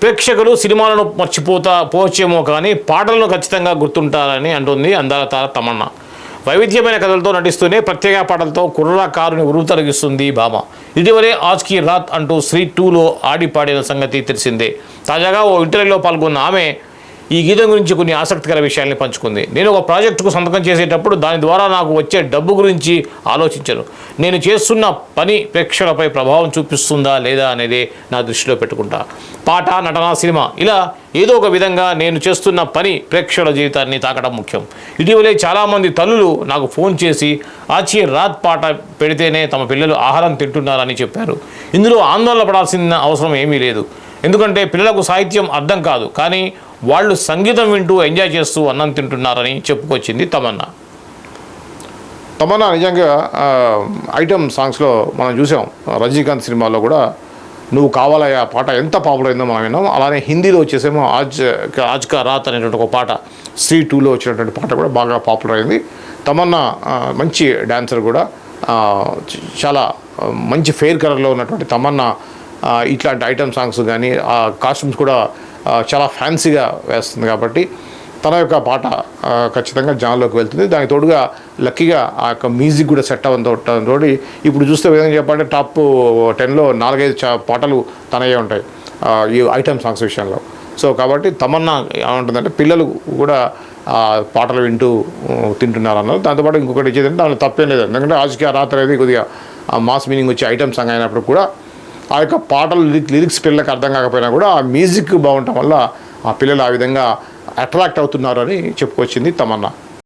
ప్రేక్షకులు సినిమాలను మర్చిపోతా పోవచ్చేమో కానీ పాటలను ఖచ్చితంగా గుర్తుంటారని అంటుంది అందాల తార తమన్నా. వైవిధ్యమైన కథలతో నటిస్తూనే ప్రత్యేక పాటలతో కుర్ర కారుని ఉరువు తొలగిస్తుంది భామ. ఇటీవలే ఆజ్ కీ రాత్ అంటూ శ్రీ టూలో ఆడి పాడిన సంగతి తెలిసిందే. తాజాగా ఓ ఇంటర్వ్యూలో పాల్గొన్న ఆమె ఈ గీతం గురించి కొన్ని ఆసక్తికర విషయాల్ని పంచుకుంది. నేను ఒక ప్రాజెక్టుకు సంతకం చేసేటప్పుడు దాని ద్వారా నాకు వచ్చే డబ్బు గురించి ఆలోచించను. నేను చేస్తున్న పని ప్రేక్షకులపై ప్రభావం చూపిస్తుందా లేదా అనేది నా దృష్టిలో పెట్టుకుంటా. పాట నటన సినిమా ఇలా ఏదో ఒక విధంగా నేను చేస్తున్న పని ప్రేక్షకుల జీవితాన్ని తాకడం ముఖ్యం. ఇటీవలే చాలామంది తల్లులు నాకు ఫోన్ చేసి ఆచి రాత్ పాట పెడితేనే తమ పిల్లలు ఆహారం తింటున్నారని చెప్పారు. ఇందులో ఆందోళన పడాల్సిన అవసరం ఏమీ లేదు. ఎందుకంటే పిల్లలకు సాహిత్యం అర్థం కాదు. కానీ వాళ్ళు సంగీతం వింటూ ఎంజాయ్ చేస్తూ అన్నం తింటున్నారని చెప్పుకొచ్చింది తమన్నా. తమన్నా నిజంగా ఐటమ్ సాంగ్స్లో మనం చూసాం. రజనీకాంత్ సినిమాలో కూడా నువ్వు కావాలయ్యా పాట ఎంత పాపులర్ అయిందో మనం విన్నాం. అలానే హిందీలో వచ్చేసేమో ఆజ్ ఆజ్ కా రాత్ అనేటువంటి ఒక పాట శ్రీ టూలో వచ్చినటువంటి పాట కూడా బాగా పాపులర్ అయింది తమన్నా మంచి డ్యాన్సర్ కూడా చాలా మంచి ఫెయిర్ కలర్లో ఉన్నటువంటి తమన్నా ఇట్లాంటి ఐటమ్ సాంగ్స్ కానీ ఆ కాస్ట్యూమ్స్ కూడా చాలా ఫ్యాన్సీగా వేస్తుంది కాబట్టి తన యొక్క పాట ఖచ్చితంగా జాన్లోకి వెళ్తుంది. దానికి తోడుగా లక్కీగా ఆ యొక్క మ్యూజిక్ కూడా సెట్ అవ్వడంతో తోటి ఇప్పుడు చూస్తే విధంగా చెప్పాలంటే టాప్ టెన్లో నాలుగైదు చా పాటలు తనయే ఉంటాయి ఈ ఐటమ్ సాంగ్స్ విషయంలో. సో కాబట్టి తమన్నా ఏమంటుందంటే పిల్లలు కూడా ఆ పాటలు వింటూ తింటున్నారు అన్నారు దాంతోపాటు ఇంకొకటి ఇచ్చేది అంటే దానిలో తప్పేం లేదు. ఎందుకంటే రాజకీయ ఆ రాత్రి అనేది కొద్దిగా మాస్ మీనింగ్ వచ్చే ఐటమ్ సాంగ్ అయినప్పుడు కూడా ఆ యొక్క పాటలు లిరిక్ లిరిక్స్ పిల్లలకు అర్థం కాకపోయినా కూడా ఆ మ్యూజిక్ బాగుండటం వల్ల ఆ పిల్లలు ఆ విధంగా అట్రాక్ట్ అవుతున్నారు అని చెప్పుకొచ్చింది తమన్నా.